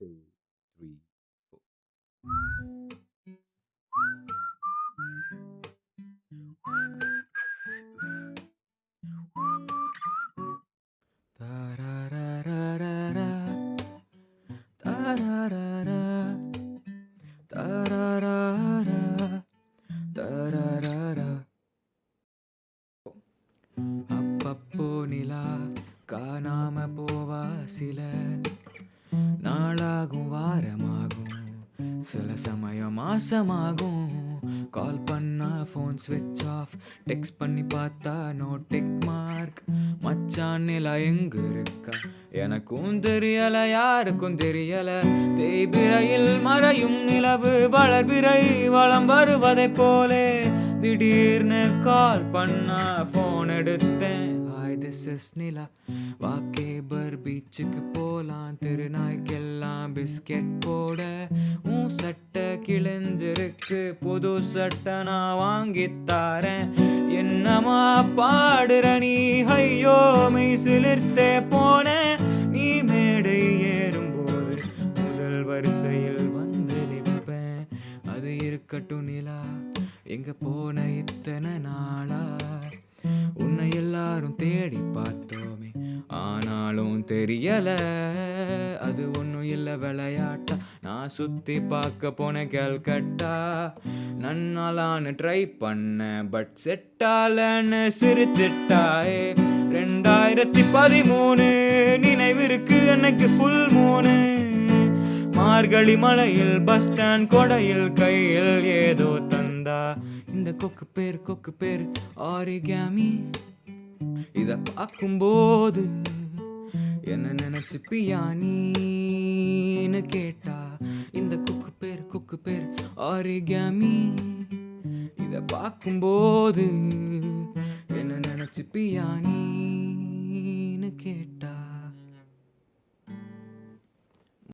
two, three, four. அப்பப்போ நிலா காணாம போவா சில சில சமயம் மாசமாகும். கால் பண்ணா ஃபோன் ஸ்விட்ச் ஆஃப் டெக்ஸ்ட் பண்ணி பார்த்தா நோ டெக் மார்க் மச்சான் நிலா எங்க இருக்கா? எனக்கும் தெரியல யாருக்கும் தெரியல. தேய்பிரையில் மறையும் நிலவு வளர்பிறை வளம் வருவதை போலே. திடீர்னு கால் பண்ணா ஃபோன் எடுத்தேன். ஹாய் திஸ் இஸ் நிலா வாக்கேபர் பீச்சுக்கு போலாம் பிஸ்கெட் போட உன் சட்டை கிழிஞ்சிருக்கு. புது சட்டை நான் வாங்கித்தாரேன் என்னமா பாடுற நீ? ஐயோ மெய் சிலிர்த்தே போன நீ மேடை ஏறும்போது முதல் வரிசையில் வந்து நிற்பேன். அது இருக்கட்டும் நிலா எங்க போன இத்தனை நாளா? உன்னை எல்லாரும் தேடி பார்த்தோமே. ஆனாலும் தெரியல. அது ஒன்றும் இல்லை விளையாட்டா. நான் சுத்தி பார்க்க போன கல்கட்டா. நன்னாலான்னு ட்ரை பண்ணேன் பட் செட்டாலன்னு சிரிச்சிட்டாயே. ரெண்டாயிரத்தி பதிமூணு நினைவிருக்கு எனக்கு ஃபுல் மூணு மார்கழி மலையில் பஸ் ஸ்டாண்ட் கொடையில் கையில் ஏதோ தந்தா. இந்த கொக்கு பேர் கொக்கு பேர் ஆரிகாமி இத பார்க்கும்போது என்ன நினைச்சு பியானின்னு கேட்டா இந்த குக்கு பேர் குக்கு பேர் ஆரிகாமி. இத பார்க்கும்போது என்ன நினைச்சு பியானின்னு கேட்டா